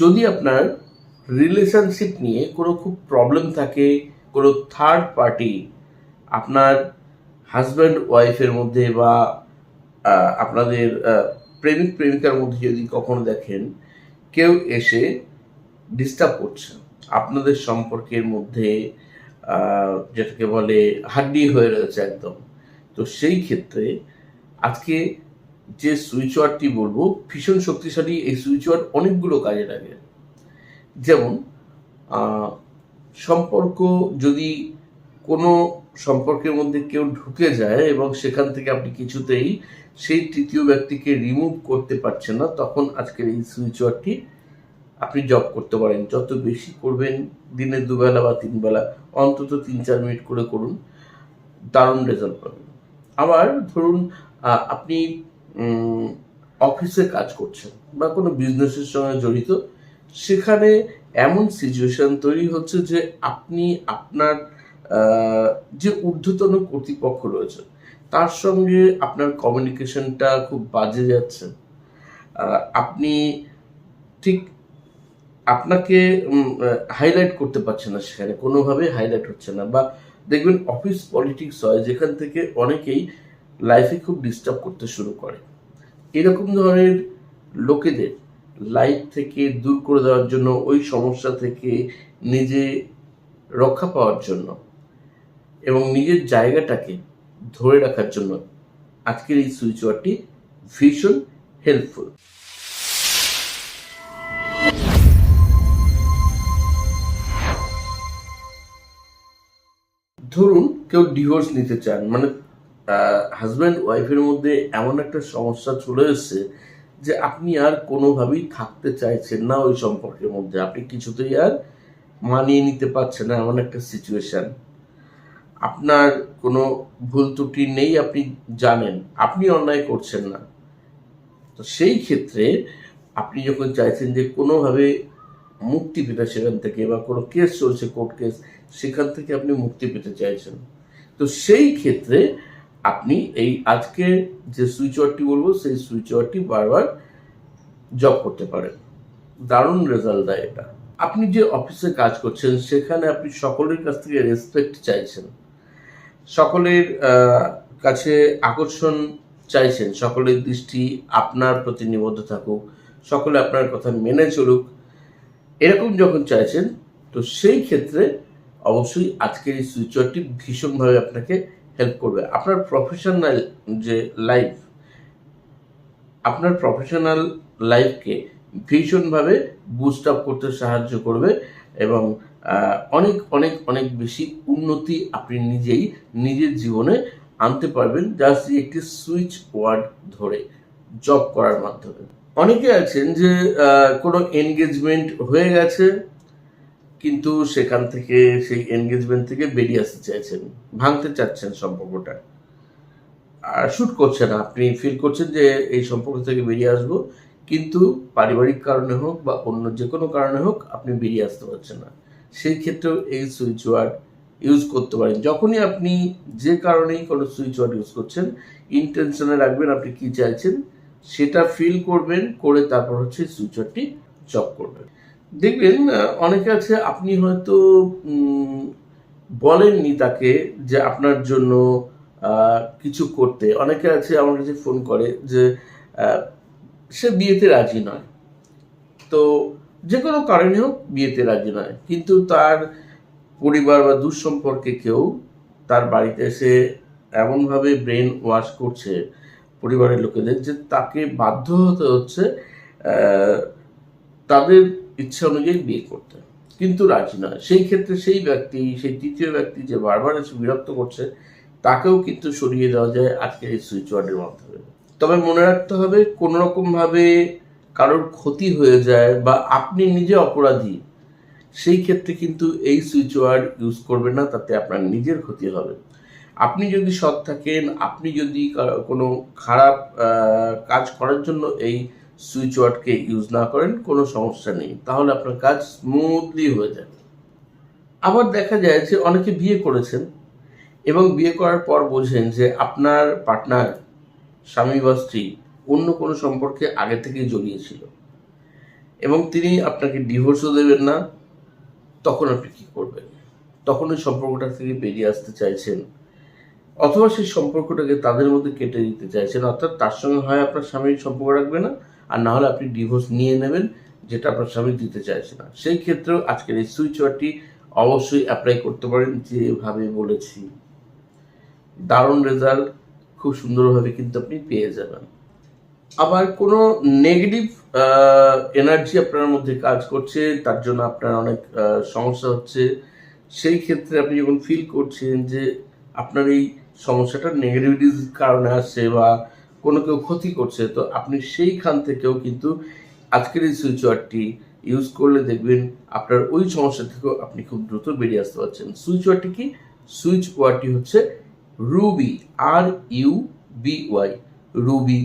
যদি আপনার রিলেশনশিপ নিয়ে কোনো খুব প্রবলেম থাকে, কোনো থার্ড পার্টি আপনার হাজব্যান্ড ওয়াইফের মধ্যে বা আপনাদের প্রেমিক, প্রেমিকার মধ্যে যদি কখনো দেখেন, কেউ এসে ডিস্টার্ব করছে, আপনাদের সম্পর্কের মধ্যে যেটাকে বলে হাড্ডি হয়ে রয়েছে একদম, তো সেই ক্ষেত্রে আজকে যে সুইচ ওয়ার্ডটি বলব, ভীষণ শক্তিশালী এই সুইচ ওয়ার্ড অনেকগুলো কাজে লাগে। যেমন সম্পর্ক যদি কোনো সম্পর্কের মধ্যে কেউ ঢুকে যায় এবং সেখান থেকে আপনি কিছুতেই সেই তৃতীয় ব্যক্তিকে রিমুভ করতে পারছেন না, তখন আজকের এই সুইচ ওয়ার্ডটি আপনি জব করতে পারেন। যত বেশি করবেন, দিনে দুবেলা বা তিনবেলা, অন্তত তিন চার মিনিট করে করুন, দারুণ রেজাল্ট পাবেন। আবার ধরুন আপনি অফিসে কাজ করছেন বা কোনো বিজনেসের সঙ্গে জড়িত, সেখানে এমন সিচুয়েশন তৈরি হচ্ছে যে আপনি আপনার যে ঊর্ধ্বতন কর্তৃপক্ষ রয়েছে, তার সঙ্গে আপনার কমিউনিকেশনটা খুব বাজে যাচ্ছে। আপনি ঠিক আপনাকে হাইলাইট করতে পারছে না সেখানে কোনোভাবে হাইলাইট হচ্ছে না বা দেখবেন অফিস পলিটিক্স হয়, যেখান থেকে অনেকেই লাইফে খুব ডিস্টার্ব করতে শুরু করে। এরকম ধরনের লোকেদের লাইফ থেকে দূর করে দেওয়ার জন্য, ওই সমস্যা থেকে নিজে রক্ষা পাওয়ার জন্য এবং নিজের জায়গাটাকে ধরে রাখার জন্য আজকের এই সুইচ ওয়ার্ডটি ভীষণ হেল্পফুল ধরুন কেউ ডিভোর্স নিতে চান মানে হাজব্যান্ড ওয়াইফের মধ্যে এমন একটা সমস্যা চলে এসেছে যে আপনি আর কোনোভাবেই থাকতে চাইছেন না ওই সম্পর্কের মধ্যে। আপনি কিছুতেই আর মানিয়ে নিতে পারছেন না এমন একটা সিচুয়েশন আপনার কোনো ভুল ত্রুটি নেই, আপনি জানেন, আপনি অন্যায় করছেন না। তো সেই ক্ষেত্রে আপনি যখন চাইছেন যে কোনোভাবে মুক্তি পেতে সেখান থেকে বা কোনো কেস চলছে কোর্ট কেস সেখান থেকে আপনি মুক্তি পেতে চাইছেন। তো সেই ক্ষেত্রে আপনি এই আজকে যে সুইচ ওয়ার্ডটি বলব, সেই সুইচ ওয়ার্ডটি বারবার জব করতে পারেন। দারুণ রেজাল্ট দেয় এটা। আপনি যে অফিসে কাজ করছেন, সেখানে আপনি সকলের কাছ থেকে রেসপেক্ট চাইছেন। সকলের কাছে আকর্ষণ চাইছেন। সকলের দৃষ্টি আপনার প্রতি নিবদ্ধ থাকুক। সকলে আপনার কথা মেনে চলুক। এরকম যখন চাইছেন, তো সেই ক্ষেত্রে অবশ্যই আজকের এই সুইচরটি ভীষণভাবে আপনাকে হেল্প করবে। আপনার প্রফেশনাল যে লাইফ আপনার প্রফেশনাল লাইফকে ভীষণভাবে বুস্ট আপ করতে সাহায্য করবে এবং অনেক অনেক অনেক বেশি উন্নতি আপনি নিজেই নিজের জীবনে আনতে পারবেন জাস্ট একটি সুইচ ওয়ার্ড ধরে জব করার মাধ্যমে। অনেকে আছেন যে কোনো এনগেজমেন্ট হয়ে গেছে কিন্তু সেখান থেকে, সেই এনগেজমেন্ট থেকে বেরিয়ে আসতে চাইছেন, ভাঙতে চাচ্ছেন সম্পর্কটা। আর শ্যুট করছে না আপনি ফিল করছেন যে এই সম্পর্ক থেকে বেরিয়ে আসব, কিন্তু পারিবারিক কারণে হোক বা অন্য যে কোনো কারণে হোক, আপনি বেরিয়ে আসতে পারছেন না। সেই ক্ষেত্রেও এই সুইচ ওয়ার্ড ইউজ করতে পারেন। যখনই আপনি যে কারণেই কোনো সুইচ ওয়ার্ড ইউজ করছেন ইন্টেনশনে রাখবেন আপনি কি চাইছেন, সেটা ফিল করবেন, করে তারপর হচ্ছে সুইচ ওয়ার্ডটি জব করবেন। দেখবেন অনেকে আছে, আপনি হয়তো বলেননি তাকে যে আপনার জন্য কিছু করতে। অনেকে আছে, আমার কাছে ফোন করে যে সে বিয়েতে রাজি নয়। তো যে কোনো কারণে হোক বিয়েতে রাজি নয়। কিন্তু তার পরিবার বা দুঃসম্পর্কে কেউ তার বাড়িতে এসে এমনভাবে ব্রেন ওয়াশ করছে পরিবারের লোকেদের যে তাকে বাধ্য হতে হচ্ছে তাদের ইচ্ছা অনুযায়ী বিয়ে করতে কিন্তু রাজি নয়। সেই ক্ষেত্রে সেই ব্যক্তি, সেই তৃতীয় ব্যক্তি যে বারবার এসে বিরক্ত করছে, তাকেও কিন্তু সরিয়ে দেওয়া যায় আজকের এই সুইচ ওয়ার্ডের মাধ্যমে। তবে মনে রাখতে হবে কোনো রকম ভাবে কারোর ক্ষতি হয়ে যায় বা আপনি নিজে অপরাধী, সেই ক্ষেত্রে কিন্তু এই সুইচ ওয়ার্ড ইউজ করবেন না, তাতে আপনার নিজের ক্ষতি হবে। আপনি যদি সৎ থাকেন, আপনি যদি কোনো খারাপ কাজ করার জন্য এই সুইচ ওয়ার্ডকে ইউজ না করেন, কোনো সমস্যা নেই। তাহলে আপনার কাজ স্মুথলি হয়ে যাবে। আবার দেখা যায় যে অনেকে বিয়ে করেছেন এবং বিয়ে করার পর বোঝেন যে আপনার পার্টনার স্বামী বা স্ত্রী অন্য কোনো সম্পর্কে আগে থেকেই জড়িয়েছিল এবং তিনি আপনাকে ডিভোর্সও দেবেন না, তখন আপনি কী করবেন? তখন ওই সম্পর্কটা থেকে বেরিয়ে আসতে চাইছেন অথবা সেই সম্পর্কটাকে তাদের মধ্যে কেটে দিতে চাইছেন, অর্থাৎ তার সঙ্গে হয় আপনার স্বামীর সম্পর্ক রাখবে না আর না হলে আপনি ডিভোর্স নিয়ে নেবেন, যেটা আপনার স্বামী দিতে চাইছে না। সেই ক্ষেত্রেও আজকের এই সুইচ ওয়ার্ডটি অবশ্যই অ্যাপ্লাই করতে পারেন, যেভাবে বলেছি। দারুণ রেজাল্ট খুব সুন্দরভাবে কিন্তু আপনি পেয়ে যাবেন। আবার কোনো নেগেটিভ এনার্জি আপনার মধ্যে কাজ করছে, তার জন্য আপনার অনেক সমস্যা হচ্ছে। সেই ক্ষেত্রে আপনি যখন ফিল করছেন যে আপনার এই সমস্যাটা নেগেটিভিটির কারণে আসছে বা কোনো কেউ ক্ষতি করছে, তো আপনি সেইখান থেকেও কিন্তু আজকের এই সুইচ ওয়ার্ডটি ইউজ করলে দেখবেন আপনার ওই সমস্যা থেকেও আপনি খুব দ্রুত বেরিয়ে আসতে পারছেন। সুইচ ওয়ার্ডটি কি? সুইচ ওয়ার্ডটি হচ্ছে ruby R U B Y ruby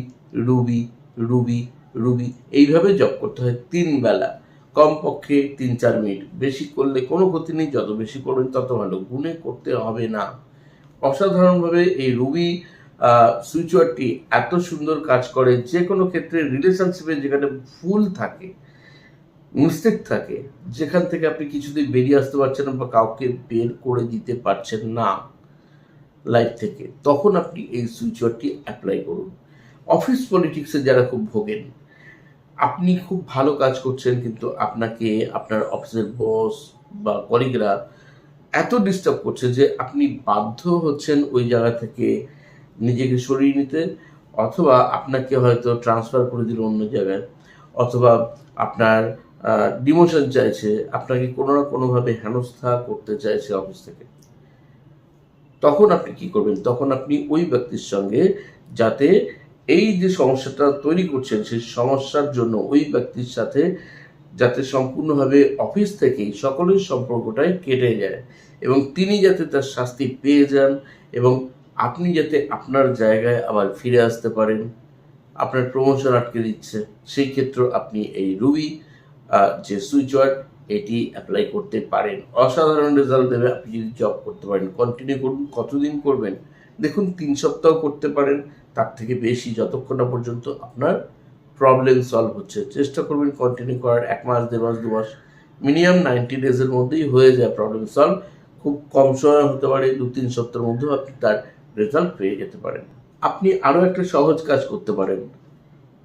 ruby ruby ruby এইভাবে জপ করতে হয় তিন বেলা। কমপক্ষে তিন চার মিনিট। বেশি করলে কোনো ক্ষতি নেই, যত বেশি করবেন তত ভালো। গুণে করতে হবে না। অসাধারণভাবে এই রুবি সুইচওয়ারটি এত সুন্দর কাজ করে যে কোনো ক্ষেত্রে রিলেশনশিপে যেখানে ভুল থাকে মিস্টেক থাকে, যেখান থেকে আপনি কিছুতেই বেরিয়ে আসতে পারছেন না বা কাউকে বের করে দিতে পারছেন না লাইফ থেকে, তখন আপনি এই সুইচওয়ারটি অ্যাপ্লাই করুন। অফিস পলিটিক্সে যারা খুব ভোগেন, আপনি খুব ভালো কাজ করছেন কিন্তু আপনাকে আপনার অফিসের বস বা কলিগরা এত ডিস্টার্ব করছে যে আপনি বাধ্য হচ্ছেন ওই জায়গা থেকে নিজেকে সরিয়ে নিতে, অথবা আপনাকে হয়তো ট্রান্সফার করে দিল অন্য জায়গায়, অথবা আপনার ডিমোশন চাইছে, আপনাকে কোনো না কোনোভাবে হেনস্থা করতে চাইছে অফিস থেকে। তখন আপনি কি করবেন? তখন আপনি ওই ব্যক্তির সঙ্গে যাতে এই যে সমস্যাটা তৈরি করছেন, সেই সমস্যার জন্য ওই ব্যক্তির সাথে যাতে সম্পূর্ণভাবে অফিস থেকেই সকলের সম্পর্কটাই কেটে যায় এবং তিনি যাতে তার শাস্তি পেয়ে যান এবং আপনি যাতে আপনার জায়গায় আবার ফিরে আসতে পারেন, আপনার প্রমোশন আটকে দিচ্ছে, সেই ক্ষেত্রে আপনি এই রুবি যে সুইচ ওয়ার্ড এটি অ্যাপ্লাই করতে পারেন। অসাধারণ রেজাল্ট দেবে। আপনি যদি জব করতে পারেন কন্টিনিউ করুন। কতদিন করবেন? দেখুন, তিন সপ্তাহ করতে পারেন। তার থেকে বেশি যতক্ষণ না পর্যন্ত আপনার প্রবলেম সলভ হচ্ছে। চেষ্টা করবেন কন্টিনিউ করার। এক মাস, দেড় মাস, দু মাস মিনিমাম নাইনটি ডেজের মধ্যেই হয়ে যায় প্রবলেম সলভ খুব কম সময় হতে পারে, দু, তিন সপ্তাহের মধ্যেও আপনি তার রেজাল্ট পেয়ে যেতে পারেন। আপনি আরও একটা সহজ কাজ করতে পারেন।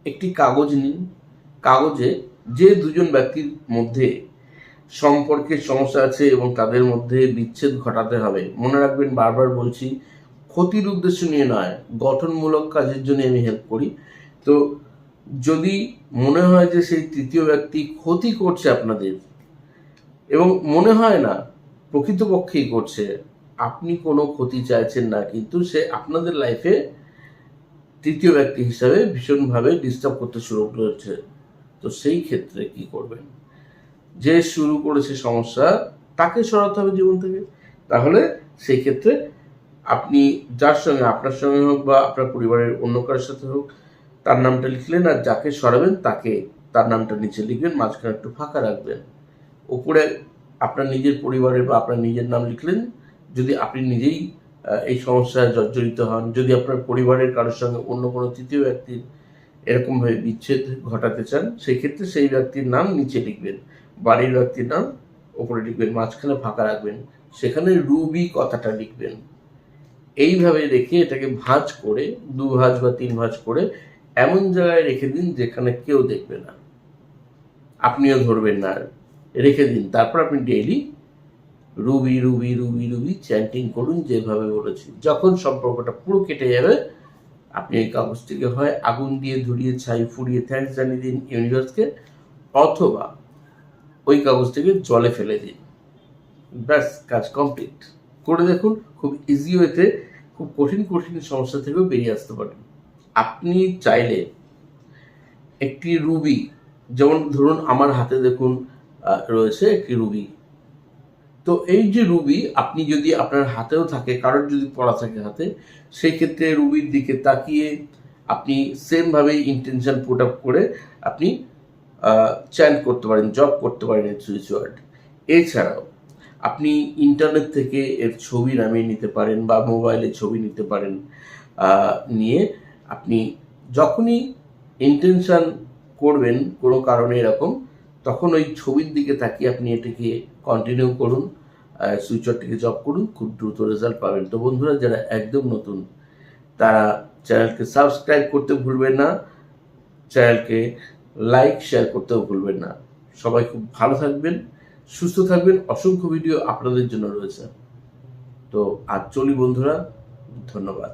একটি কাগজ নিন। কাগজে যে দুজন ব্যক্তির মধ্যে সম্পর্কের সমস্যা আছে এবং তাদের মধ্যে বিচ্ছেদ ঘটাতে হবে, মনে রাখবেন, বারবার বলছি, ক্ষতির উদ্দেশ্য নিয়ে নয়, গঠনমূলক কাজের জন্য আমি হেল্প করি। তো যদি মনে হয় যে সেই তৃতীয় ব্যক্তি ক্ষতি করছে আপনাদের, এবং মনে হয় না, প্রকৃতপক্ষেই করছে আপনি কোনো ক্ষতি চাইছেন না, কিন্তু সে আপনাদের লাইফে তৃতীয় ব্যক্তি হিসাবে ভীষণভাবে ডিস্টার্ব করতে শুরু করেছে। তো সেই ক্ষেত্রে কি করবেন? যে শুরু করেছে সমস্যা, তাকে সরাতে হবে জীবন থেকে। তাহলে সেই ক্ষেত্রে আপনি যার সঙ্গে, আপনার সঙ্গে হোক বা আপনার পরিবারের অন্য কারোর সাথে হোক, তার নামটা লিখলেন আর যাকে সরাবেন তাকে তার নামটা নিচে লিখবেন, মাঝখানে একটু ফাঁকা রাখবেন। উপরে আপনার নিজের পরিবারের বা আপনার নিজের নাম লিখলেন যদি আপনি নিজেই এই সমস্যায় জর্জরিত হন, যদি আপনার পরিবারের কারোর সঙ্গে অন্য কোনো তৃতীয় ব্যক্তির এরকমভাবে বিচ্ছেদ ঘটাতে চান সেই ক্ষেত্রে সেই ব্যক্তির নাম নিচে লিখবেন। বাড়ির ব্যক্তির নাম ওপরে লিখবেন, মাঝখানে ফাঁকা রাখবেন, সেখানে রুবি কথাটা লিখবেন। এইভাবে রেখে এটাকে ভাঁজ করে, দু ভাঁজ বা তিন ভাঁজ করে এমন জায়গায় রেখে দিন যেখানে কেউ দেখবে না। আপনিও ধরবেন না। রেখে দিন। তারপর আপনি daily ruby ruby ruby ruby chanting করুন যেভাবে বলেছি। যখন সম্পর্কটা পুরো কেটে যাবে, আপনি এই কাগজটিকে হয় আগুন দিয়ে ধরিয়ে, ছাই ফুরিয়ে থ্যাঙ্কস জানিয়ে দিন ইউনিভার্সকে অথবা ওই কাগজটিকে জলে ফেলে দিন। ব্যাস, কাজ কমপ্লিট করে দেখুন, খুব ইজি ওয়েতে খুব কঠিন কঠিন সমস্যা থেকেও বেরিয়ে আসতে পারেন। আপনি চাইলে একটি রুবি, যেমন ধরুন আমার হাতে দেখুন রয়েছে একটি রুবি। তো এই যে রুবি, আপনি যদি আপনার হাতেও থাকে, কারোর যদি পড়া থাকে হাতে সেই ক্ষেত্রে রুবির দিকে তাকিয়ে আপনি সেমভাবে ইন্টেনশন পুট আপ করে আপনি চ্যান্ট করতে পারেন জব করতে পারেন সুইচ ওয়ার্ড এছাড়াও, আপনি ইন্টারনেট থেকে এর ছবি নামিয়ে নিতে পারেন বা মোবাইলে ছবি নিতে পারেন নিয়ে আপনি যখনই ইন্টেনশন করবেন, কোনো কারণে এরকম তখন ওই ছবির দিকে তাকিয়ে আপনি এটাকে কন্টিনিউ করুন সুইচরটিকে জব করুন, খুব দ্রুত রেজাল্ট পাবেন। তো বন্ধুরা, যারা একদম নতুন, তারা চ্যানেলকে সাবস্ক্রাইব করতে ভুলবেন না চ্যানেলকে লাইক শেয়ার করতেও ভুলবেন না। সবাই খুব ভালো থাকবেন, সুস্থ থাকবেন। অসংখ্য ভিডিও আপনাদের জন্য রয়েছে। তো আজ চলি বন্ধুরা, ধন্যবাদ।